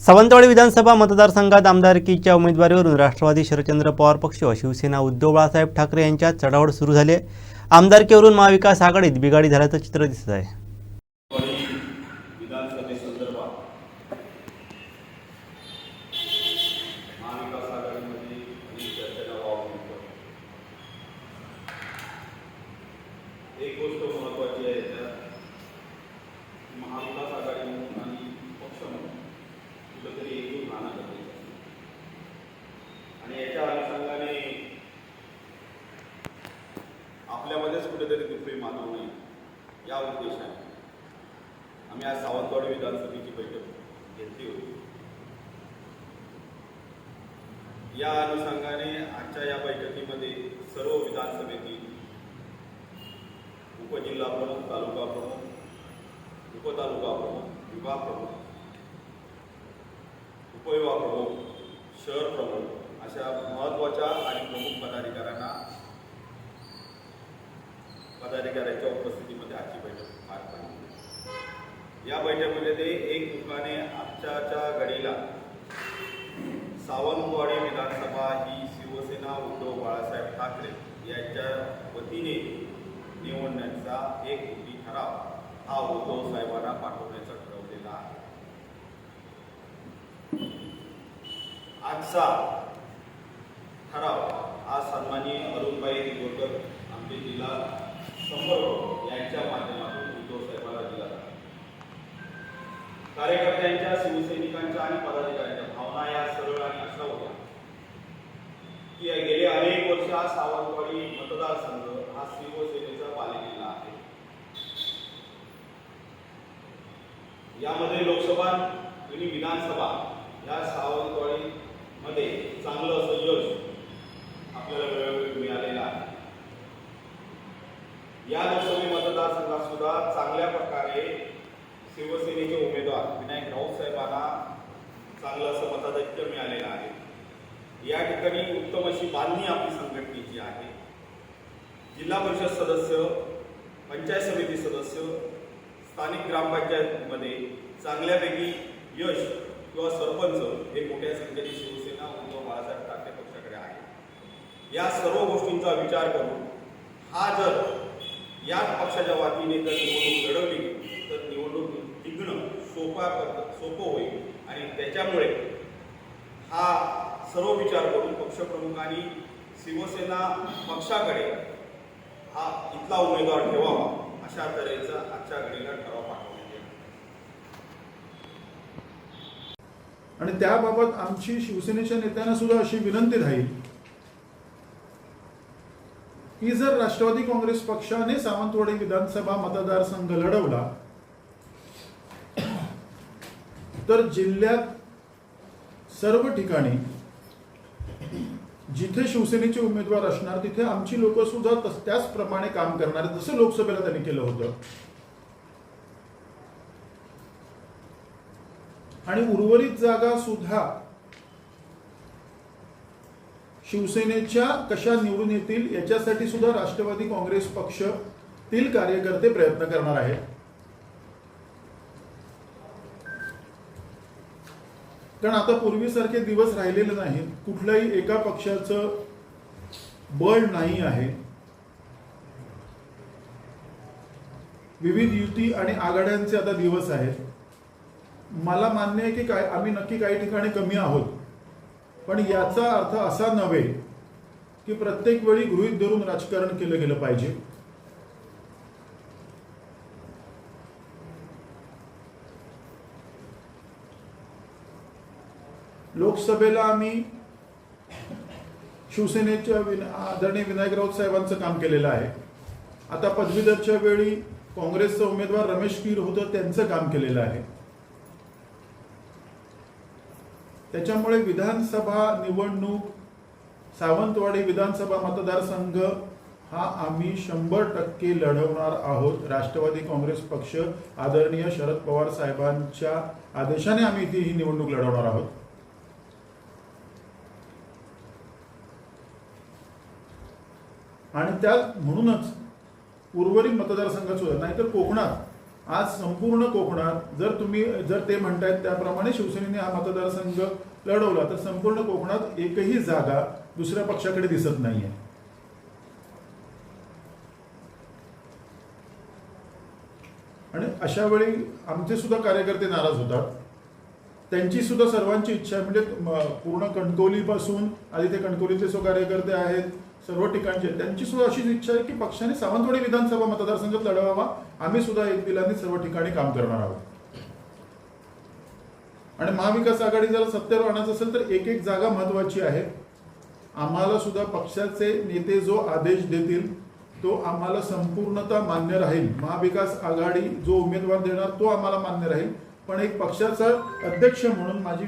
सावंतवाडी विधानसभा मतदारसंघात आमदारकीच्या उमेदवारीवरून राष्ट्रवादी शरदचंद्र पवार पक्ष शिवसेना उद्धव बाळासाहेब ठाकरे यांच्यात चढावड सुरू झाली आहे. आमदारकीवरून महाविकास आघाडीत बिघाडी झाल्याचं चित्र दिसत आहे. एक गोष्ट महाविकास आघाडीमध्ये अनेक चर्चेला वाव मिळतो एक गोष्ट महत्त्वाची आहे त्यात महाविकास आघाडी म्हणून आणि पक्ष म्हणून कुठंतरी एकजूट राहणं गरजेचं आहे. आणि याच्या अनुषंगाने आपल्यामध्येच कुठेतरी दुसरी मानव या उद्देशाने. आम्ही आज सावंतवाडी विधानसभेची बैठक घेतली होती. या अनुषंगाने आजच्या या बैठकीमध्ये सर्व विधानसभेतील उपजिल्हा प्रमुख तालुका प्रमुख उपतालुका प्रमुख विभाग प्रमुख उपविभाग प्रमुख शहर प्रमुख अशा महत्त्वाच्या आणि प्रमुख पदाधिकाऱ्यांना पदाधिकाऱ्यांच्या उपस्थितीमध्ये आजची बैठक पार पडली. या बैठकीमध्ये एक दुकाने आजच्याच्या घडीला सावंतवाडी विधानसभा ही शिवसेना उद्धव बाळासाहेब ठाकरे यांच्या वतीने निवडण्याचा एक कृती ठराव हा उद्धव साहेबांना पाठवण्याचा ठरवलेला आहे. आजचा ठराव आज सन्माननीय अरुणबाई दिगोकर आमचे जिल्हा समोर यांच्या माध्यमातून उद्धव साहेबांना दिला जातो. कार्यकर्त्यांच्या शिवसैनिकांच्या आणि पदाधिकाऱ्यांच्या भावना या सरळ आणि अशा होत्या की गेले अनेक वर्ष हा सावंतवाडी मतदारसंघ हा शिवसेनेचा पालिकेला आहे. यामध्ये लोकसभा आणि विधानसभा या सावंतवाडीमध्ये चांगलं असं यश आपल्याला वेळोवेळी मिळालेलं आहे. या लोकसभा मतदारसंघात सुद्धा चांगल्या प्रकारे शिवसेनेचे उमेदवार विनायक राऊत साहेबांना चांगलं असं मताधिक्य मिळालेलं आहे. या ठिकाणी उत्तम अशी बांधणी आपली संघटनेची आहे. जिल्हा परिषद सदस्य पंचायत समिती सदस्य स्थानिक ग्रामपंचायतमध्ये चांगल्यापैकी यश किंवा सरपंच हे मोठ्या संख्येने शिवसेना उद्धव बाळासाहेब ठाकरे पक्षाकडे आहे. या सर्व गोष्टींचा विचार करून हा जर याच पक्षाच्या वतीने जर निवडणूक लढवली तर निवडणूक जिंकणं सोपा कर सोपं होईल. आणि त्याच्यामुळे हा सर्व विचार करून पक्षप्रमुखांनी शिवसेना पक्षाकडे हा इथला उमेदवार ठेवावा अशा तऱ्हेचा आजच्या घडीला ठराव पाठवण्यात आणि त्याबाबत आमची शिवसेनेच्या नेत्यांना सुद्धा अशी विनंती राहील की जर राष्ट्रवादी काँग्रेस पक्षाने सावंतवाडी विधानसभा मतदारसंघ लढवला तर जिल्ह्यात सर्व ठिकाणी जिथे शिवसेनेचे उमेदवार असणार तिथे आमची लोक सुद्धा तस- त्याचप्रमाणे काम करणार जसं लोकसभेला त्यांनी केलं होतं. आणि उर्वरित जागा सुद्धा शिवसेनेच्या कशा निवडून येतील याच्यासाठी सुद्धा राष्ट्रवादी काँग्रेस पक्षातील कार्यकर्ते प्रयत्न करणार आहेत. कारण आता पूर्वीसारखे दिवस राहिलेले नाहीत. कुठल्याही एका पक्षाचं बळ नाही आहे. विविध युती आणि आघाड्यांचे आता दिवस आहेत. मला मान्य आहे की काय आम्ही नक्की काही ठिकाणी कमी आहोत. पण याचा अर्थ असा नव्हे की प्रत्येक वेळी गृहीत धरून राजकारण केलं गेलं पाहिजे. लोकसभेला आम्ही शिवसेनेच्या विन आदरणीय विनायक राऊत साहेबांचं काम केलेलं आहे. आता पदवीधरच्या वेळी काँग्रेसचा उमेदवार रमेश पीर होतं त्यांचं काम केलेलं आहे. त्याच्यामुळे विधानसभा निवडणूक सावंतवाडी विधानसभा मतदारसंघ हा आम्ही शंभर टक्के लढवणार आहोत. राष्ट्रवादी काँग्रेस पक्ष आदरणीय शरद पवार साहेबांच्या आदेशाने आम्ही ती ही निवडणूक लढवणार आहोत. आणि त्या म्हणूनच उर्वरित मतदारसंघात सुद्धा नाहीतर कोकणात आज संपूर्ण कोकणात जर तुम्ही जर ते म्हणतायत त्याप्रमाणे शिवसेनेने हा मतदारसंघ लढवला तर संपूर्ण कोकणात एकही जागा दुसऱ्या पक्षाकडे दिसत नाहीये. आणि अशा वेळी आमचे सुद्धा कार्यकर्ते नाराज होतात. त्यांची सुद्धा सर्वांची इच्छा म्हणजे पूर्ण कणकवलीपासून आधी ते कणकवलीचे जो कार्यकर्ते आहेत सर्व ठिकाणचे त्यांची सुद्धा अशीच इच्छा आहे की पक्षाने सावंतवाडी विधानसभा मतदारसंघात लढवावा. आम्ही सुद्धा एक दिलाने सर्व ठिकाणी काम करणार आहोत. आणि महाविकास आघाडी जर सत्तेवर आणायचं असेल तर एक एक जागा महत्वाची आहे. आम्हाला सुद्धा पक्षाचे नेते जो आदेश देतील तो आम्हाला संपूर्णतः मान्य राहील. महाविकास आघाडी जो उमेदवार देणार तो आम्हाला मान्य राहील. पण एक पक्षाचा अध्यक्ष म्हणून माझी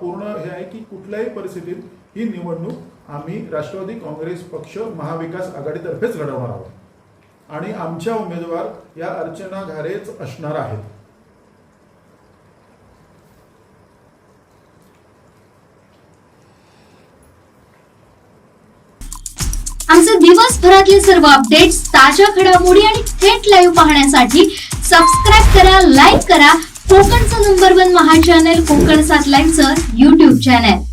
पूर्ण हे आहे की कुठल्याही परिस्थितीत ही निवडणूक आम्ही राष्ट्रवादी काँग्रेस पक्ष महाविकास आघाडीतर्फेच लढवणार आहोत. आणि आमच्या उमेदवार या अर्चना घारेच असणार आहेत. आमचे दिवसभरातले सर्व अपडेट्स ताज्या घडामोडी आणि थेट लाईव्ह पाहण्यासाठी सबस्क्राईब करा लाईक करा. कोकणचं नंबर वन महा चॅनल कोकण सात लाईव्हचं युट्यूब चॅनल